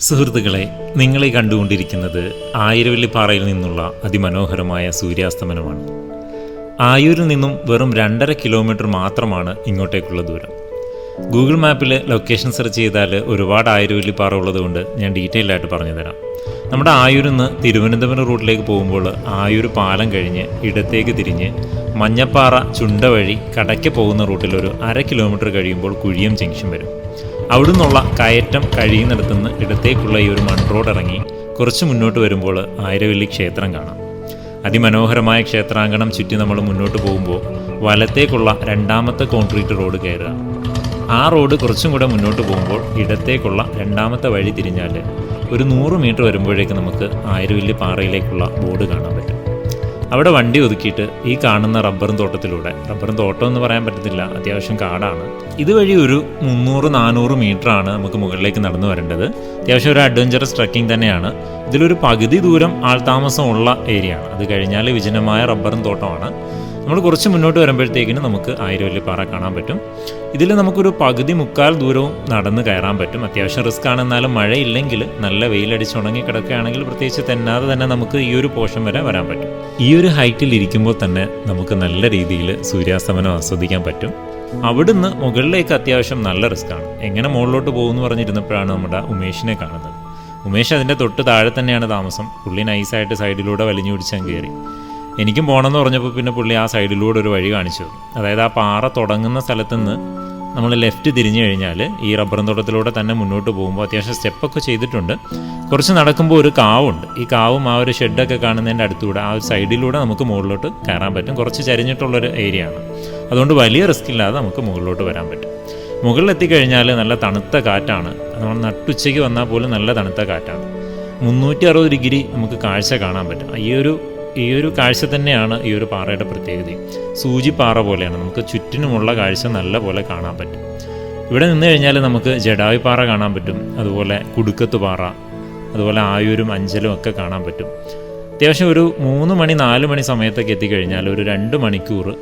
സുഹൃത്തുക്കളെ നിങ്ങളെ കണ്ടുകൊണ്ടിരിക്കുന്നത് ആയിരവല്ലിപ്പാറയിൽ നിന്നുള്ള അതിമനോഹരമായ സൂര്യാസ്തമനമാണ്. ആയൂരിൽ നിന്നും വെറും രണ്ടര കിലോമീറ്റർ മാത്രമാണ് ഇങ്ങോട്ടേക്കുള്ള ദൂരം. ഗൂഗിൾ മാപ്പിൽ ലൊക്കേഷൻ സെർച്ച് ചെയ്താൽ ഒരുപാട് ആയിരവല്ലിപ്പാറ ഉള്ളതുകൊണ്ട് ഞാൻ ഡീറ്റെയിൽ ആയിട്ട് പറഞ്ഞുതരാം. നമ്മുടെ ആയൂരിൽ നിന്ന് തിരുവനന്തപുരം റൂട്ടിലേക്ക് പോകുമ്പോൾ ആയൂർ പാലം കഴിഞ്ഞ് ഇടത്തേക്ക് തിരിഞ്ഞ് മഞ്ഞപ്പാറ ചുണ്ട വഴി കടയ്ക്ക് പോകുന്ന റൂട്ടിൽ ഒരു അര കിലോമീറ്റർ കഴിയുമ്പോൾ കുഴിയം ജംഗ്ഷൻ വരും. അവിടുന്നുള്ള കയറ്റം കഴിയുന്നിടത്തുനിന്ന് ഇടത്തേക്കുള്ള ഈ ഒരു മൺറോഡ് ഇറങ്ങി കുറച്ച് മുന്നോട്ട് വരുമ്പോൾ ആയിരവല്ലി ക്ഷേത്രം കാണാം. അതിമനോഹരമായ ക്ഷേത്രാങ്കണം ചുറ്റി നമ്മൾ മുന്നോട്ട് പോകുമ്പോൾ വലത്തേക്കുള്ള രണ്ടാമത്തെ കോൺക്രീറ്റ് റോഡ് കയറുക. ആ റോഡ് കുറച്ചും കൂടെ മുന്നോട്ട് പോകുമ്പോൾ ഇടത്തേക്കുള്ള രണ്ടാമത്തെ വഴി തിരിഞ്ഞാൽ ഒരു നൂറ് മീറ്റർ വരുമ്പോഴേക്ക് നമുക്ക് ആയിരവല്ലി പാറയിലേക്കുള്ള ബോർഡ് കാണാൻ പറ്റും. അവിടെ വണ്ടി ഒതുക്കിയിട്ട് ഈ കാണുന്ന റബ്ബറും തോട്ടത്തിലൂടെ. റബ്ബറും തോട്ടം എന്ന് പറയാൻ പറ്റത്തില്ല. അത്യാവശ്യം കാടാണ്. ഇതുവഴി ഒരു മുന്നൂറ് നാനൂറ് ആണ് നമുക്ക് മുകളിലേക്ക് നടന്നു വരേണ്ടത്. അത്യാവശ്യം ഒരു അഡ്വഞ്ചറസ് ട്രക്കിംഗ് തന്നെയാണ്. ഇതിലൊരു പകുതി ദൂരം ആൾതാമസമുള്ള ഏരിയ ആണ് അത് കഴിഞ്ഞാൽ വിജനമായ റബ്ബറും തോട്ടമാണ്. നമ്മൾ കുറച്ച് മുന്നോട്ട് വരുമ്പോഴത്തേക്കിന് നമുക്ക് ആയിരവല്ലിപ്പാറ കാണാൻ പറ്റും. ഇതിൽ നമുക്കൊരു പകുതി മുക്കാൽ ദൂരവും നടന്ന് കയറാൻ പറ്റും. അത്യാവശ്യം റിസ്ക് ആണെന്നാലും മഴയില്ലെങ്കിൽ നല്ല വെയിലടിച്ച് ഉണങ്ങി കിടക്കുകയാണെങ്കിൽ പ്രത്യേകിച്ച് തെന്നാതെ തന്നെ നമുക്ക് ഈ ഒരു പോഷൻ വരെ വരാൻ പറ്റും. ഈ ഒരു ഹൈറ്റിൽ ഇരിക്കുമ്പോൾ തന്നെ നമുക്ക് നല്ല രീതിയിൽ സൂര്യാസ്തമനം ആസ്വദിക്കാൻ പറ്റും. അവിടുന്ന് മുകളിലേക്ക് അത്യാവശ്യം നല്ല റിസ്ക് ആണ്. എങ്ങനെ മുകളിലോട്ട് പോകുമെന്ന് പറഞ്ഞിരുന്നപ്പോഴാണ് നമ്മുടെ ഉമേഷിനെ കാണുന്നത്. ഉമേഷ് അതിന്റെ തൊട്ട് താഴെ തന്നെയാണ് താമസം. പുള്ളി നൈസായിട്ട് സൈഡിലൂടെ വലിഞ്ഞു പിടിച്ചാൽ കയറി. എനിക്കും പോകണമെന്ന് പറഞ്ഞപ്പോൾ പിന്നെ പുള്ളി ആ സൈഡിലൂടെ ഒരു വഴി കാണിച്ചു. അതായത് ആ പാറ തുടങ്ങുന്ന സ്ഥലത്ത് നിന്ന് നമ്മൾ ലെഫ്റ്റ് തിരിഞ്ഞു കഴിഞ്ഞാൽ ഈ റബ്ബറും തോട്ടത്തിലൂടെ തന്നെ മുന്നോട്ട് പോകുമ്പോൾ അത്യാവശ്യം സ്റ്റെപ്പൊക്കെ ചെയ്തിട്ടുണ്ട്. കുറച്ച് നടക്കുമ്പോൾ ഒരു കാവുണ്ട്. ഈ കാവും ആ ഒരു ഷെഡൊക്കെ കാണുന്നതിന്റെ അടുത്തൂടെ ആ ഒരു സൈഡിലൂടെ നമുക്ക് മുകളിലോട്ട് കയറാൻ പറ്റും. കുറച്ച് ചരിഞ്ഞിട്ടുള്ളൊരു ഏരിയ ആണ്. അതുകൊണ്ട് വലിയ റിസ്ക് ഇല്ലാതെ നമുക്ക് മുകളിലോട്ട് വരാൻ പറ്റും. മുകളിലെത്തിക്കഴിഞ്ഞാൽ നല്ല തണുത്ത കാറ്റാണ്. നമ്മൾ നട്ടുച്ചയ്ക്ക് വന്നാൽ പോലും നല്ല തണുത്ത കാറ്റാണ്. മുന്നൂറ്റി അറുപത് ഡിഗ്രി നമുക്ക് കാഴ്ച കാണാൻ പറ്റും. ഈ ഒരു ഈ ഒരു കാഴ്ച തന്നെയാണ് ഈ ഒരു പാറയുടെ പ്രത്യേകത. സൂചിപ്പാറ പോലെയാണ്. നമുക്ക് ചുറ്റിനുമുള്ള കാഴ്ച നല്ല പോലെ കാണാൻ പറ്റും. ഇവിടെ നിന്ന് കഴിഞ്ഞാൽ നമുക്ക് ജഡാവി പാറ കാണാൻ പറ്റും. അതുപോലെ കുടുക്കത്തു പാറ അതുപോലെ ആയൂരും അഞ്ചലും ഒക്കെ കാണാൻ പറ്റും. അത്യാവശ്യം ഒരു മൂന്ന് മണി നാല് മണി സമയത്തൊക്കെ എത്തിക്കഴിഞ്ഞാൽ ഒരു രണ്ട് മണിക്കൂർ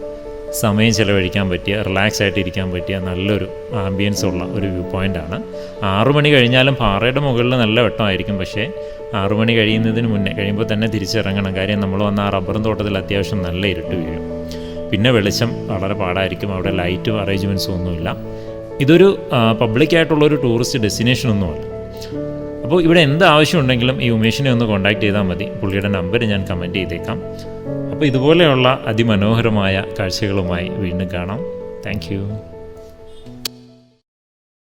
സമയം ചിലവഴിക്കാൻ പറ്റിയ റിലാക്സ് ആയിട്ട് ഇരിക്കാൻ പറ്റിയ നല്ലൊരു ആംബിയൻസ് ഉള്ള ഒരു വ്യൂ പോയിന്റാണ് ആറു മണി കഴിഞ്ഞാലും പാറയുടെ മുകളിൽ നല്ല വെട്ടമായിരിക്കും. പക്ഷേ ആറു മണി കഴിയുന്നതിന് മുന്നേ കഴിയുമ്പോൾ തന്നെ തിരിച്ചിറങ്ങണം. കാര്യം നമ്മൾ വന്ന ആ റബ്ബറും തോട്ടത്തിൽ അത്യാവശ്യം നല്ല ഇരുട്ട് വീഴും. പിന്നെ വെളിച്ചം വളരെ പാടായിരിക്കും. അവിടെ ലൈറ്റും അറേഞ്ച്മെന്റ്സും ഒന്നുമില്ല. ഇതൊരു പബ്ലിക്കായിട്ടുള്ളൊരു ടൂറിസ്റ്റ് ഡെസ്റ്റിനേഷൻ ഒന്നുമല്ല. അപ്പോൾ ഇവിടെ എന്ത് ആവശ്യമുണ്ടെങ്കിലും ഈ ഉമേഷിനെ ഒന്ന് കോൺടാക്ട് ചെയ്താൽ മതി. പുള്ളിയുടെ നമ്പർ ഞാൻ കമന്റ് ചെയ്തേക്കാം. അപ്പോൾ ഇതുപോലെയുള്ള അതിമനോഹരമായ കാഴ്ചകളുമായി വീണ്ടും കാണാം. താങ്ക്